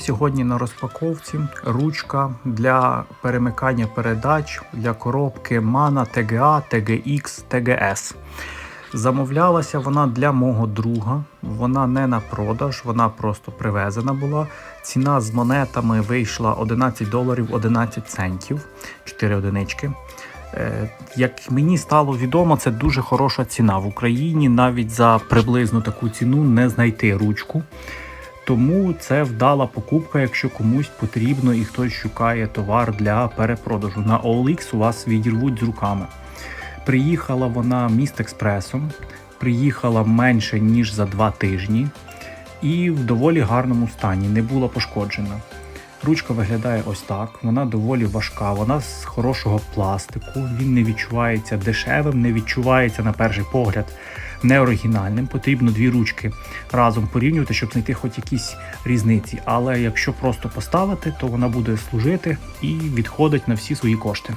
Сьогодні на розпаковці ручка для перемикання передач для коробки MANA TGA, TGX, TGS. Замовлялася вона для мого друга. Вона не на продаж, вона просто привезена була. Ціна з монетами вийшла 11 доларів 11 центів, 4 одинички. Е, Як мені стало відомо, це дуже хороша ціна в Україні. Навіть за приблизно таку ціну не знайти ручку. Тому це вдала покупка, якщо комусь потрібно і хтось шукає товар для перепродажу. На OLX у вас відірвуть з руками. Приїхала вона міст експресом, приїхала менше ніж за два тижні і в доволі гарному стані, не була пошкоджена. Ручка виглядає ось так. Вона доволі важка, вона з хорошого пластику. Він не відчувається дешевим, не відчувається на перший погляд неоригінальним. Потрібно дві ручки разом порівнювати, щоб знайти хоч якісь різниці. Але якщо просто поставити, то вона буде служити і відходить на всі свої кошти.